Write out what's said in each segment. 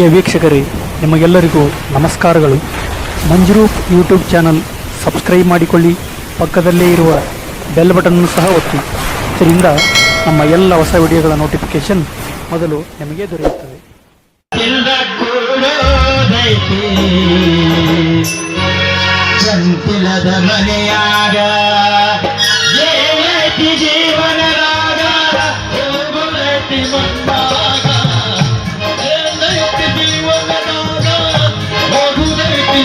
ಪ್ರಿಯ ವೀಕ್ಷಕರೇ, ನಿಮಗೆಲ್ಲರಿಗೂ ನಮಸ್ಕಾರಗಳು. ಮಂಜುರೂಪ್ ಯೂಟ್ಯೂಬ್ ಚಾನಲ್ ಸಬ್ಸ್ಕ್ರೈಬ್ ಮಾಡಿಕೊಳ್ಳಿ, ಪಕ್ಕದಲ್ಲೇ ಇರುವ ಬೆಲ್ ಬಟನ್ನು ಸಹ ಒತ್ತಿ. ಇದರಿಂದ ನಮ್ಮ ಎಲ್ಲ ಹೊಸ ವಿಡಿಯೋಗಳ ನೋಟಿಫಿಕೇಶನ್ ಮೊದಲು ನಿಮಗೆ ದೊರೆಯುತ್ತದೆ.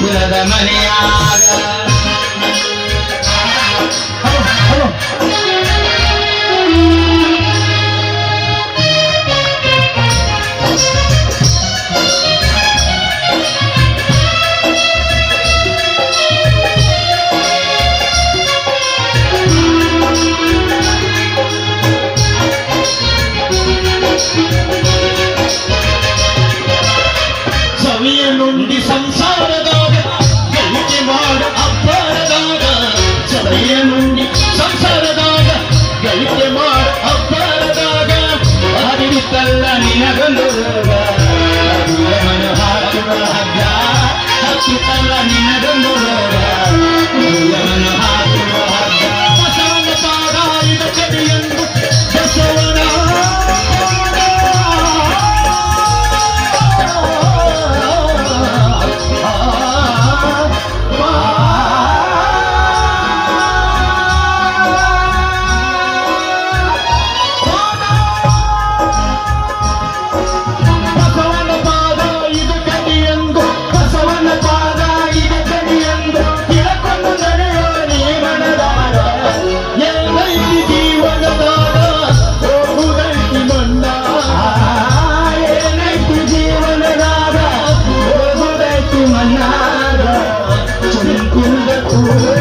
பிரதமனையாக இந்த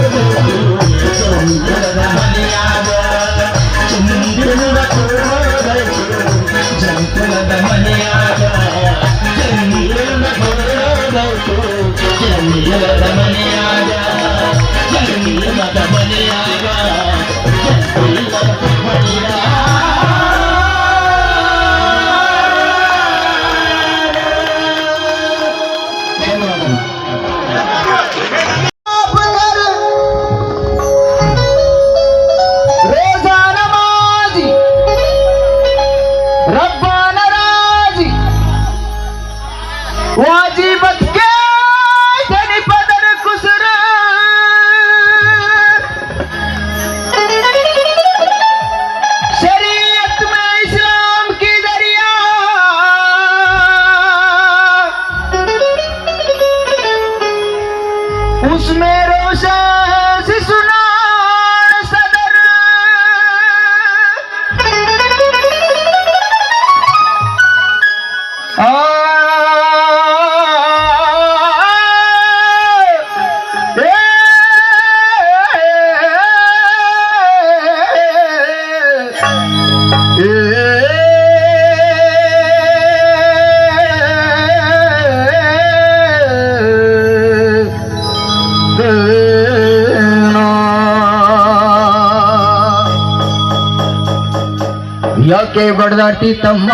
ಯಾಕೆ ಬಡ್ದಾಡ್ತಿ ತಮ್ಮ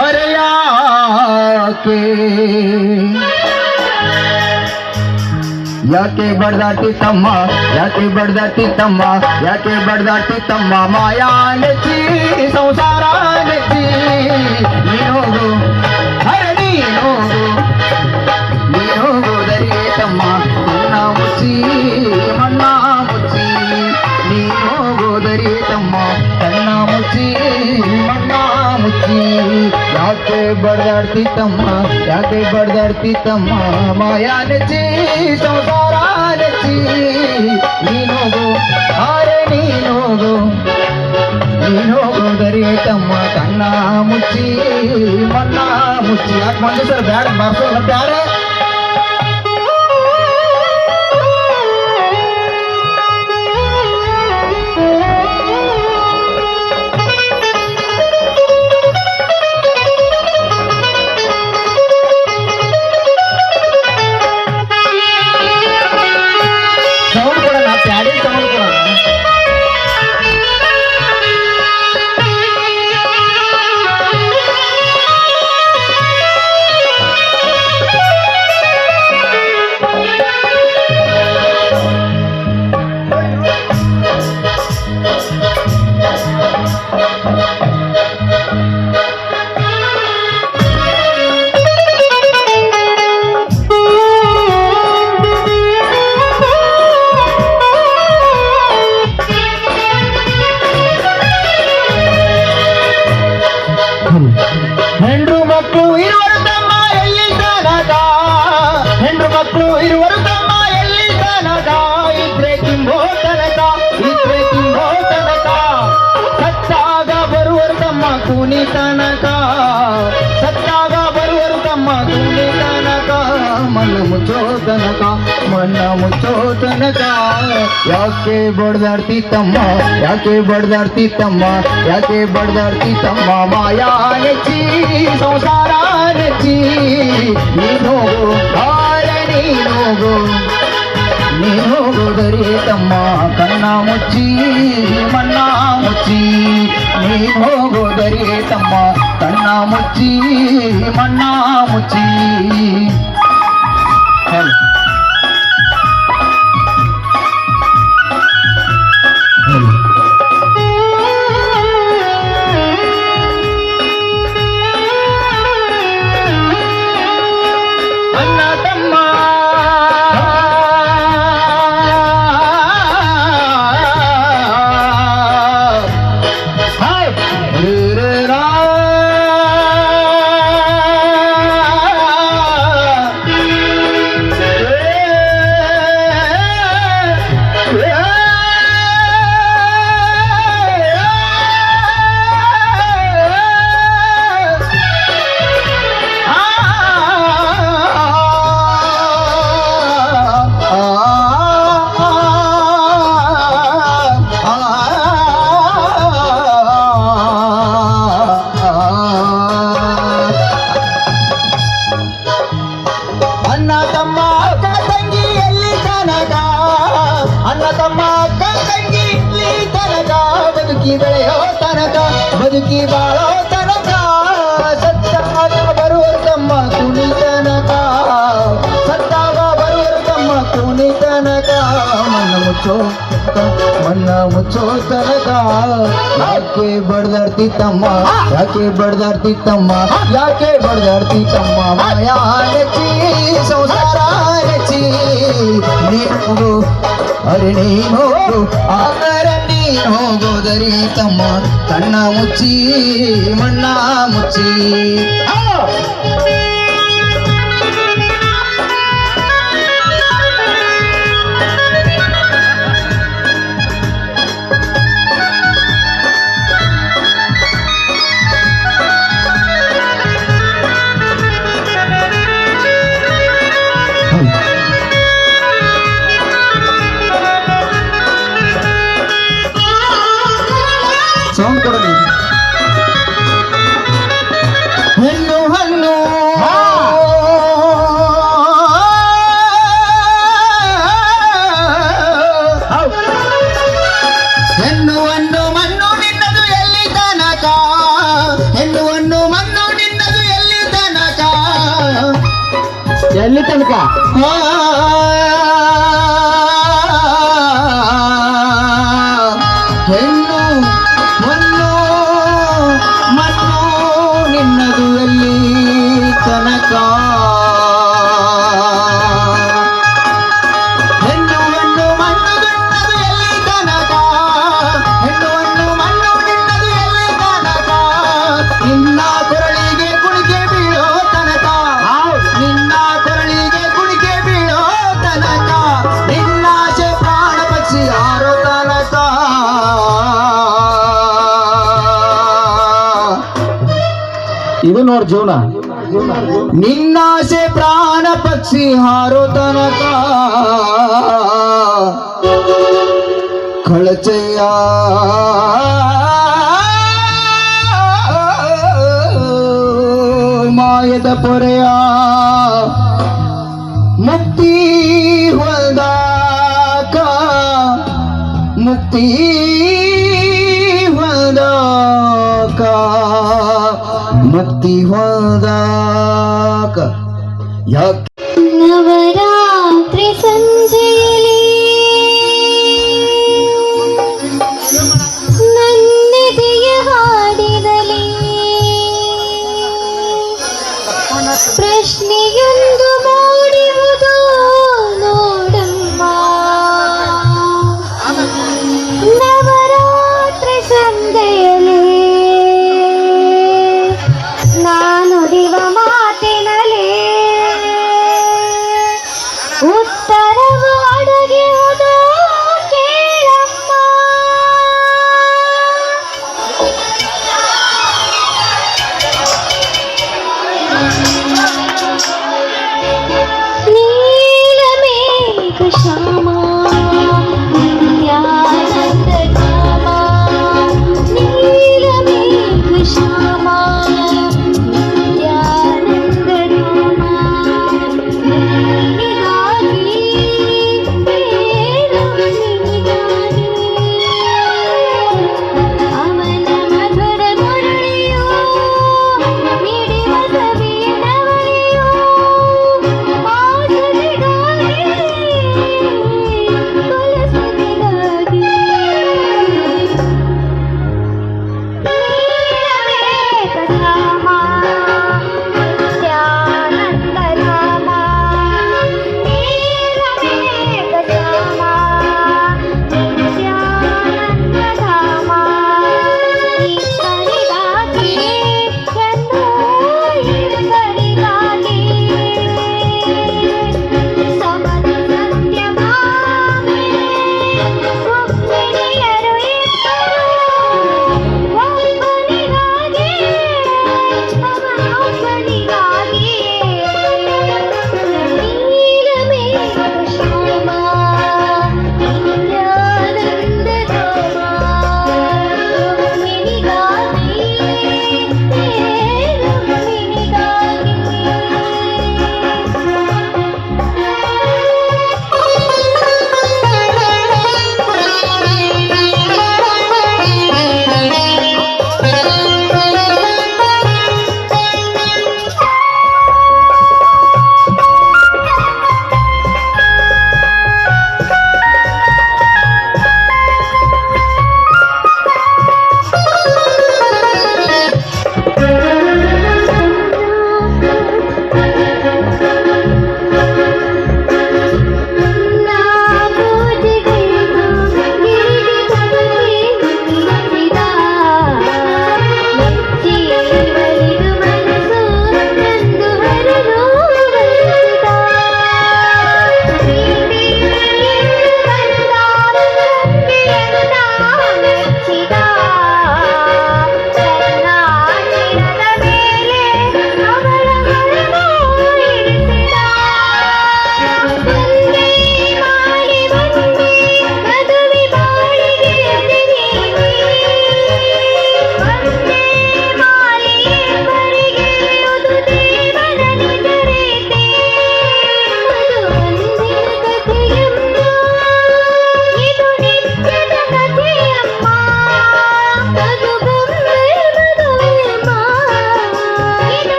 ಅರೆ ಯಾಕೆ ಯಾಕೆ ಬಡ್ದಾಡ್ತಿ ತಮ್ಮ ಯಾಕೆ ಬಡ್ದಾಡ್ತಿ ತಮ್ಮ ಯಾಕೆ ಬಡ್ದಾಡ್ತಿ ತಮ್ಮ ಮಾಯಾ ನೆಚ್ಚಿ ಸಂಸಾರ ನೆಚ್ಚಿ ಬಡ್ದಾಡ್ತಿ ತಮ್ಮ ಯಾಕೆ ಬಡ್ದಾಡ್ತಿ ತಮ್ಮ ಮಾಯಾ ನೆಚ್ಚಿ ಸಂಸಾರ ನೆಚ್ಚಿ ನೀನೋಗು ಆರೆ ನೀನೋಗು ನೀನೋಗೋದರೆ ತಮ್ಮ ಕಣ್ಣ ಮುಚ್ಚಿ ಮಣ್ಣ ಮುಚ್ಚಿ ಯಾಕೆ ಮಂಜು ಸರ್ ಬ್ಯಾಡ ಬರ್ಸೋಲ್ಲ ಬ್ಯಾಡ ಯಾಕೆ ಬಡ್ದಾಡ್ತಿ ತಮ್ಮ ಯಾಕೆ ಬಡ್ದಾಡ್ತಿ ತಮ್ಮ ಯಾಕೆ ಬಡ್ದಾಡ್ತಿ ತಮ್ಮ ಮಾಯಾ ನೆಚ್ಚಿ ಸಂಸಾರ ನೆಚ್ಚಿ ನೀನೋಗು ಆರೆ ನೀನೋಗು ನೀನೋಗುದರೆ ತಮ್ಮ ಕಣ್ಣ ಮುಚ್ಚಿ ಮಣ್ಣ ಮುಚ್ಚಿ ನೀನೋಗುದರೆ ತಮ್ಮ ಕಣ್ಣ ಮುಚ್ಚಿ ಮಣ್ಣ ಮುಚ್ಚಿ ಹಲೋ ತಮ್ಮ ಯಾಕೆ ಬಡ್ದಾಡ್ತಿ ತಮ್ಮ ಯಾಕೆ ಬಡ್ದಾಡ್ತಿ ತಮ್ಮ ಮಾಯಾ ನೆಚ್ಚಿ ಸಂಸಾರ ನೆಚ್ಚಿ ನೀನು ಅರೆ ನೀನು ಆರ ನೀನು ಹೋಗೋದರಿ ತಮ್ಮ ಕಣ್ಣ ಮುಚ್ಚಿ ಮಣ್ಣ ಮುಚ್ಚಿ ಅವ್ರ ಜೀವನ? ನಿನ್ನಾಸೆ ಪ್ರಾಣ ಪಕ್ಷಿ ಹಾರೋ ತನಕ. ಕಳಚಯ್ಯ ಮಾಯದ ಪೊರೆಯ ಮುಕ್ತಿ ಹೊಲ್ದಾಕ ಮುಕ್ತಿ ಭಕ್ತಿ ಹೊಂದಾಕ ಯಾಕೆ? ನವರಾತ್ರಿ ಸಂಜೆಯಲ್ಲಿ ಪ್ರಶ್ನೆಯೊಂದು ಬಾ